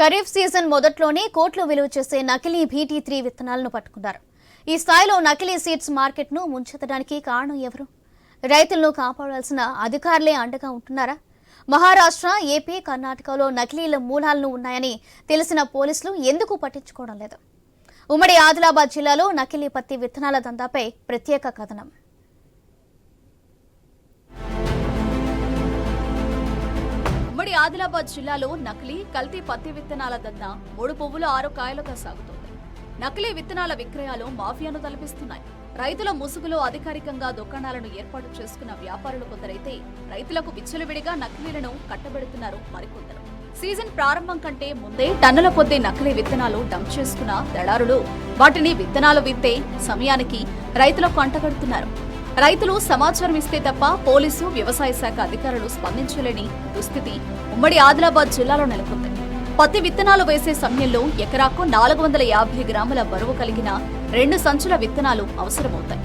Kharif season మొదట్లోనే కోట్లు విలువ చేసే నకిలీ బీటీ త్రీ విత్తనాలను పట్టుకున్నారు. ఈ స్థాయిలో నకిలీ సీడ్స్ మార్కెట్ను ముంచెత్తడానికి కారణం ఎవరు? రైతులను కాపాడాల్సిన అధికారులే అండగా ఉంటున్నారా? మహారాష్ట్ర ఏపీ కర్ణాటకలో నకిలీల మూలాలను ఉన్నాయని తెలిసిన పోలీసులు ఎందుకు పట్టించుకోవడం లేదు? ఉమ్మడి ఆదిలాబాద్ జిల్లాలో నకిలీ పత్తి విత్తనాల దందాపై ప్రత్యేక కథనం. ఉమ్మడి ఆదిలాబాద్ జిల్లాలో నకిలీ కల్తీ పత్తి విత్తనాల దంద మూడు పువ్వులు ఆరు కాయలుగా సాగుతోంది. నకిలీ విత్తనాల విక్రయాలు మాఫియాను తలపిస్తున్నాయి. రైతుల ముసుగులో అధికారికంగా దుకాణాలను ఏర్పాటు చేసుకున్న వ్యాపారులు కొందరైతే రైతులకు విచ్చలవిడిగా నకిలీలను కట్టబెడుతున్నారు మరికొందరు. సీజన్ ప్రారంభం కంటే ముందే టన్నుల కొద్దీ నకిలీ విత్తనాలు డంప్ చేసుకున్న దళారులు వాటిని విత్తనాలు విత్తే సమయానికి రైతులకు అంటగడుతున్నారు రైతులు సమాచారం ఇస్తే తప్ప పోలీసు వ్యవసాయ శాఖ అధికారులు స్పందించలేని దుస్థితి ఉమ్మడి ఆదిలాబాద్ జిల్లాలో నెలకొంది. పత్తి విత్తనాలు వేసే సమయంలో ఎకరాకు నాలుగు వందల యాభై గ్రాముల బరువు కలిగిన రెండు సంచుల విత్తనాలు అవసరమవుతాయి.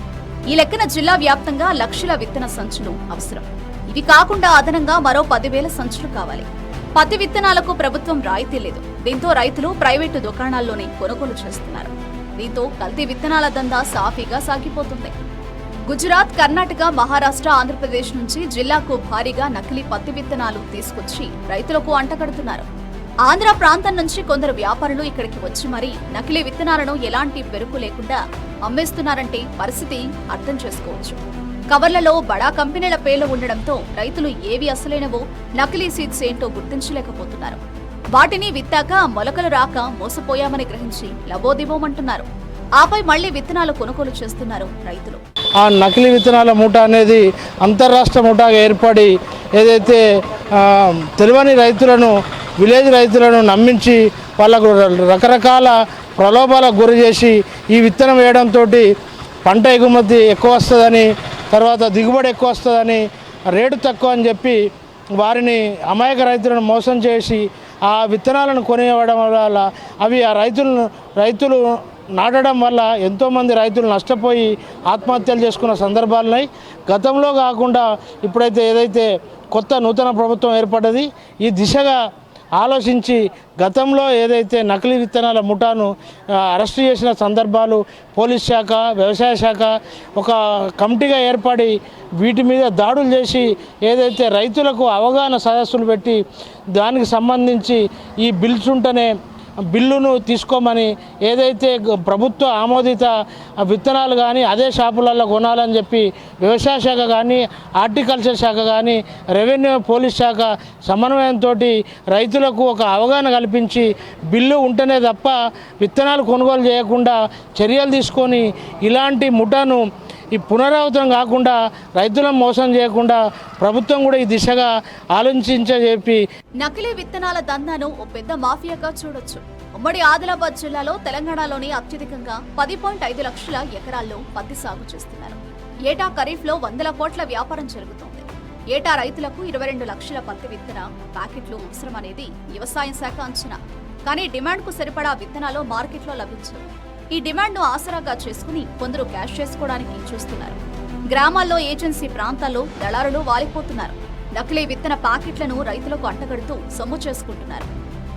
ఈ లెక్కన జిల్లా వ్యాప్తంగా లక్షల విత్తన సంచులు అవసరం. ఇవి కాకుండా అదనంగా మరో పదివేల సంచులు కావాలి. పత్తి విత్తనాలకు ప్రభుత్వం రాయితీ లేదు. దీంతో రైతులు ప్రైవేటు దుకాణాల్లోనే కొనుగోలు చేస్తున్నారు. దీంతో కల్తీ విత్తనాల దందా సాఫీగా సాగిపోతుంది. గుజరాత్ కర్ణాటక మహారాష్ట్ర ఆంధ్రప్రదేశ్ నుంచి జిల్లాకు భారీగా నకిలీ పత్తి విత్తనాలు తీసుకొచ్చి రైతులకు అంటగడుతున్నారు. ఆంధ్ర ప్రాంతం నుంచి కొందరు వ్యాపారులు ఇక్కడికి వచ్చి మరీ నకిలీ విత్తనాలను ఎలాంటి పెరుకు లేకుండా అమ్మేస్తున్నారంటే పరిస్థితి అర్థం చేసుకోవచ్చు. కవర్లలో బడా కంపెనీల పేర్లు ఉండడంతో రైతులు ఏవి అసలైనవో నకిలీ సీడ్స్ ఏంటో గుర్తించలేకపోతున్నారు. వాటిని విత్తాక మొలకలు రాక మోసపోయామని గ్రహించి లబోదిబోమంటున్నారు. ఆపై మళ్ళీ విత్తనాలు కొనుగోలు చేస్తున్నారు రైతులు. ఆ నకిలీ విత్తనాల మూట అనేది అంతర్రాష్ట్ర ముఠాగా ఏర్పడి ఏదైతే తెలివని రైతులను విలేజ్ రైతులను నమ్మించి వాళ్ళకు రకరకాల ప్రలోభాలకు గురి చేసి ఈ విత్తనం వేయడంతో పంట ఎగుమతి ఎక్కువ వస్తుందని తర్వాత దిగుబడి ఎక్కువ వస్తుందని రేటు తక్కువ అని చెప్పి వారిని అమాయక రైతులను మోసం చేసి ఆ విత్తనాలను కొనివ్వడం వల్ల అవి ఆ రైతులను రైతులు నాటడం వల్ల ఎంతోమంది రైతులు నష్టపోయి ఆత్మహత్యలు చేసుకున్న సందర్భాలున్నాయి. గతంలో కాకుండా ఇప్పుడైతే ఏదైతే కొత్త నూతన ప్రభుత్వం ఏర్పడ్డది ఈ దిశగా ఆలోచించి గతంలో ఏదైతే నకిలీ విత్తనాల ముఠాను అరెస్ట్ చేసిన సందర్భాలు పోలీస్ శాఖ వ్యవసాయ శాఖ ఒక కమిటీగా ఏర్పడి వీటి మీద దాడులు చేసి ఏదైతే రైతులకు అవగాహన సదస్సులు పెట్టి దానికి సంబంధించి ఈ బిల్స్ ఉంటేనే బిల్లును తీసుకోమని ఏదైతే ప్రభుత్వ ఆమోదిత విత్తనాలు కానీ అదే షాపులలో కొనాలని చెప్పి వ్యవసాయ శాఖ కానీ హార్టికల్చర్ శాఖ కానీ రెవెన్యూ పోలీస్ శాఖ సమన్వయంతో రైతులకు ఒక అవగాహన కల్పించి బిల్లు ఉంటేనే తప్ప విత్తనాలు కొనుగోలు చేయకుండా చర్యలు తీసుకొని ఇలాంటి ముఠాను ఈ పునరావృతం కాకుండా రైతులను మోసం చేయకుండా ప్రభుత్వం కూడా ఈ దిశగా ఆలోచించ నకిలీ విత్తనాల దందాను ఓ పెద్ద మాఫియాగా చూడొచ్చు. ఉమ్మడి ఆదిలాబాద్ జిల్లాలో తెలంగాణలోని అత్యధికంగా పది పాయింట్ ఐదు లక్షల ఎకరాల్లో పత్తి సాగు చేస్తున్నారు. ఏటా ఖరీఫ్లో వందల కోట్ల వ్యాపారం జరుగుతోంది. ఏటా రైతులకు ఇరవై రెండు లక్షల పత్తి విత్తన ప్యాకెట్లు అవసరమనేది వ్యవసాయ శాఖ అంచనా. కానీ డిమాండ్కు సరిపడా విత్తనాలు మార్కెట్లో లభించవు. ఈ డిమాండ్ను ఆసరాగా చేసుకుని కొందరు క్యాష్ చేసుకోవడానికి చూస్తున్నారు. గ్రామాల్లో ఏజెన్సీ ప్రాంతాల్లో దళారులు వాలిపోతున్నారు. నకిలీ విత్తన ప్యాకెట్లను రైతులకు అంటగడుతూ సొమ్ము చేసుకుంటున్నారు.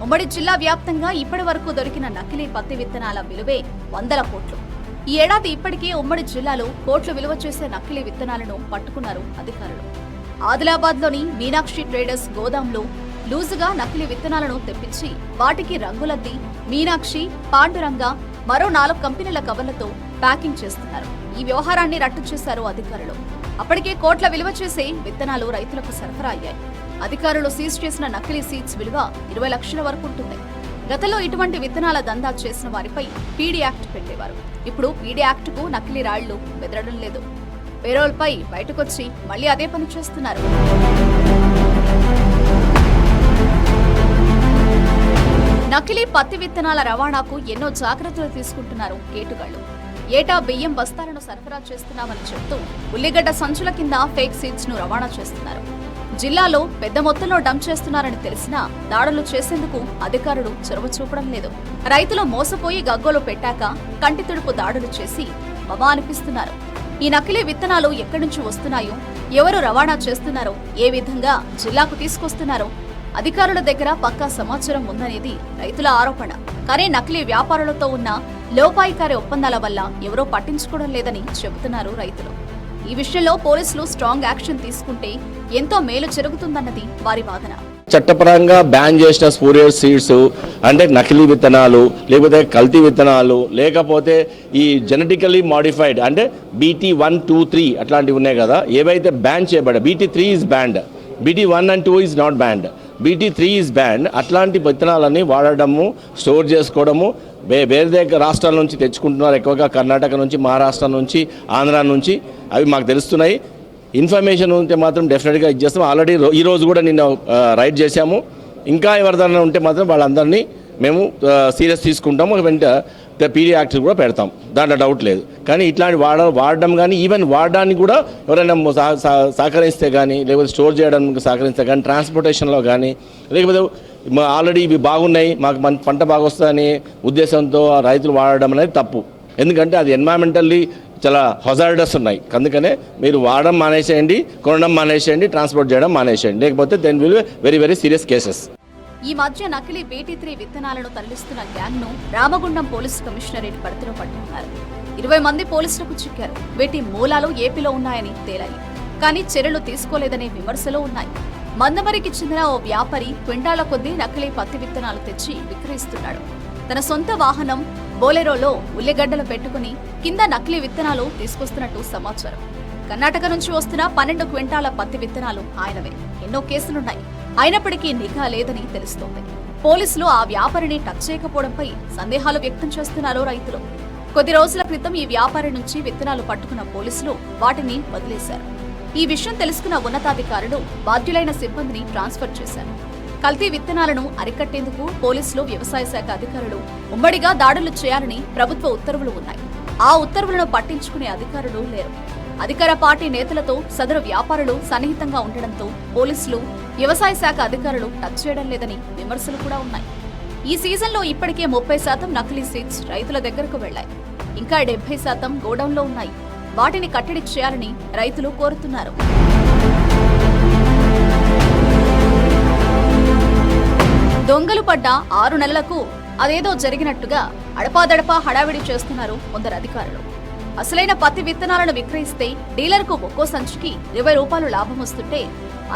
ఉమ్మడి జిల్లా వ్యాప్తంగా ఇప్పటి వరకు దొరికిన నకిలీ పత్తి విత్తనాల విలువే వందల కోట్లు. ఈ ఏడాది ఇప్పటికే ఉమ్మడి జిల్లాలో కోట్లు విలువ చేసే నకిలీ విత్తనాలను పట్టుకున్నారు అధికారులు. ఆదిలాబాద్లోని మీనాక్షి ట్రేడర్స్ గోదాంలో లూజుగా నకిలీ విత్తనాలను తెప్పించి వాటికి రంగులద్ది మీనాక్షి పాండురంగ మరో నాలుగు కంపెనీల కవర్లతో ప్యాకింగ్ చేస్తున్నారు. ఈ వ్యవహారాన్ని రట్టు చేశారు అధికారులు. అప్పటికే కోట్ల విలువ చేసే విత్తనాలు రైతులకు సరఫరా అయ్యాయి. అధికారులు సీజ్ చేసిన నకిలీ సీడ్స్ విలువ ఇరవై లక్షల వరకు ఉంటుంది. గతంలో ఇటువంటి విత్తనాల దందా చేసిన వారిపై పీడీ యాక్ట్ పెట్టేవారు. ఇప్పుడు పీడీ యాక్ట్కు నకిలీ రాళ్ళు బెదరడం లేదు. పేరోల్పై బయటకొచ్చి మళ్ళీ అదే పని చేస్తున్నారు. పత్తి విత్తనాల రవాణాకు ఎన్నో జాగ్రత్తలు తీసుకుంటున్నారు కేటుగాళ్ళు ఏటా బియ్యం బస్తాలను సరఫరా చేస్తున్నామని చెప్తూ ఉల్లిగడ్డ సంచుల కింద ఫేక్ సీడ్స్ను రవాణా చేస్తున్నారు. జిల్లాలో పెద్ద మొత్తంలో డంప్ చేస్తున్నారని తెలిసినా దాడులు చేసేందుకు అధికారులు చొరవ చూపడం లేదు. రైతులు మోసపోయి గగ్గోలు పెట్టాక కంటి తుడుపు దాడులు చేసి మమా అనిపిస్తున్నారు. ఈ నకిలీ విత్తనాలు ఎక్కడి నుంచి వస్తున్నాయో ఎవరు రవాణా చేస్తున్నారో ఏ విధంగా జిల్లాకు తీసుకొస్తున్నారో అధికారుల దగ్గర పక్కా సమాచారం ఉందనేది రైతుల ఆరోపణ. కానీ నకిలీ వ్యాపారులతో ఉన్న లోపాయికారి ఒప్పందాల వల్ల ఎవరో పట్టించుకోవడం లేదని చెబుతున్నారు రైతులు. ఈ విషయంలో పోలీసులు స్ట్రాంగ్ యాక్షన్ తీసుకుంటే ఎంతో మేలు జరుగుతుందన్నది వారి వాదన. చట్టపరంగా బ్యాన్ చేసిన స్పూరియర్ సీడ్స్ అంటే నకిలీ విత్తనాలు లేకపోతే కల్తీ విత్తనాలు లేకపోతే ఈ జెనెటికలీ మాడిఫైడ్ అంటే బీటీ వన్ టూ త్రీ అట్లాంటివి ఉన్నాయి కదా ఏవైతే ban చేయబడ్డా BT three is banned BT one and two is not banned BT three is banned అట్లాంటి విత్తనాలని వాడడము స్టోర్ చేసుకోవడము వే వేరే దగ్గర రాష్ట్రాల నుంచి తెచ్చుకుంటున్నారు. ఎక్కువగా కర్ణాటక నుంచి మహారాష్ట్ర నుంచి ఆంధ్ర నుంచి. అవి మాకు తెలుస్తున్నాయి. ఇన్ఫర్మేషన్ ఉంటే మాత్రం డెఫినెట్గా ఇచ్చేస్తాం ఆల్రెడీ ఈరోజు ఈ రోజు కూడా నిన్న రైడ్ చేశాము. ఇంకా ఎవరిదైనా ఉంటే మాత్రం వాళ్ళందరినీ మేము సీరియస్ తీసుకుంటాము. వెంట పీడీ యాక్ట్ కూడా పెడతాం. దాంట్లో డౌట్ లేదు. కానీ ఇట్లాంటి వాడ వాడడం కానీ ఈవెన్ వాడడానికి కూడా ఎవరైనా సహకరిస్తే కానీ లేకపోతే స్టోర్ చేయడానికి సహకరిస్తే కానీ ట్రాన్స్పోర్టేషన్లో కానీ లేకపోతే ఆల్రెడీ ఇవి బాగున్నాయి మాకు మన పంట బాగా వస్తుందని ఉద్దేశంతో ఆ రైతులు వాడడం అనేది తప్పు. ఎందుకంటే అది ఎన్వైరన్మెంటల్లీ చాలా హొజార్డస్ ఉన్నాయి. అందుకనే మీరు వాడడం మానేసేయండి కొనడం మానేసేయండి ట్రాన్స్పోర్ట్ చేయడం మానేసేయండి. లేకపోతే then will very very serious cases. ఈ మధ్య నకిలీ బీటీ త్రీ విత్తనాలను తరలిస్తున్న గ్యాంగ్ను రామగుండం పోలీస్ కమిషనరేట్ పరిధిలో పట్టుకున్నారు. ఇరవై మంది పోలీసులకు చిక్కారు. వీటి మూలాలు ఏపీలో ఉన్నాయని తేలాయి. కానీ చర్యలు తీసుకోలేదనే విమర్శలు ఉన్నాయి. మందమరికి చెందిన ఓ వ్యాపారి క్వింటాల కొద్దీ నకిలీ పత్తి విత్తనాలు తెచ్చి విక్రయిస్తున్నాడు. తన సొంత వాహనం బోలెరోలో ఉల్లిగడ్డలు పెట్టుకుని కింద నకిలీ విత్తనాలు తీసుకొస్తున్నట్టు సమాచారం. కర్ణాటక నుంచి వస్తున్న పన్నెండు క్వింటాల పత్తి విత్తనాలు ఆయనవే. ఎన్నో కేసులున్నాయి. అయినప్పటికీ నిఘా లేదని తెలుస్తోంది. పోలీసులు ఆ వ్యాపారిని టచ్ చేయకపోవడంపై సందేహాలు వ్యక్తం చేస్తున్నారు రైతులు. కొద్ది రోజుల క్రితం ఈ వ్యాపారి నుంచి విత్తనాలు పట్టుకున్న పోలీసులు వాటిని వదిలేశారు. ఈ విషయం తెలుసుకున్న ఉన్నతాధికారులు బాధ్యులైన సిబ్బందిని ట్రాన్స్ఫర్ చేశారు. కల్తీ విత్తనాలను అరికట్టేందుకు పోలీసులు వ్యవసాయ శాఖ అధికారులు ఉమ్మడిగా దాడులు చేయాలని ప్రభుత్వ ఉత్తర్వులు ఉన్నాయి. ఆ ఉత్తర్వులను పట్టించుకునే అధికారులు లేరు. అధికార పార్టీ నేతలతో సదరు వ్యాపారులు సన్నిహితంగా ఉండడంతో పోలీసులు వ్యవసాయ శాఖ అధికారులు టచ్ చేయడం లేదని విమర్శలు కూడా ఉన్నాయి. ఈ సీజన్లో ఇప్పటికే ముప్పై శాతం నకిలీ సీడ్స్ రైతుల దగ్గరకు వెళ్ళాయి ఇంకా డెబ్బై శాతం గోడౌన్లో ఉన్నాయి. వాటిని కట్టడి చేయాలని రైతులు కోరుతున్నారు. దొంగలు పడ్డ ఆరు నెలలకు అదేదో జరిగినట్టుగా అడపాదడపా హడావిడి చేస్తున్నారు కొందరు అధికారులు. అసలైన పత్తి విత్తనాలను విక్రయిస్తే డీలర్కు ఒక్కో సంచికి ఇరవై రూపాయలు లాభం వస్తుంటే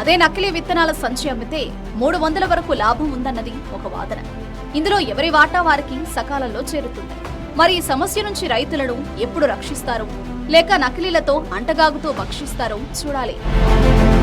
అదే నకిలీ విత్తనాల సంచి అమ్మితే మూడు వందల వరకు లాభం ఉందన్నది ఒక వాదన. ఇందులో ఎవరి వాటా వారికి సకాలంలో చేరుతుంది. మరి ఈ సమస్య నుంచి రైతులను ఎప్పుడు రక్షిస్తారు? లేక నకిలీలతో అంటగాగుతూ భక్షిస్తారో చూడాలి.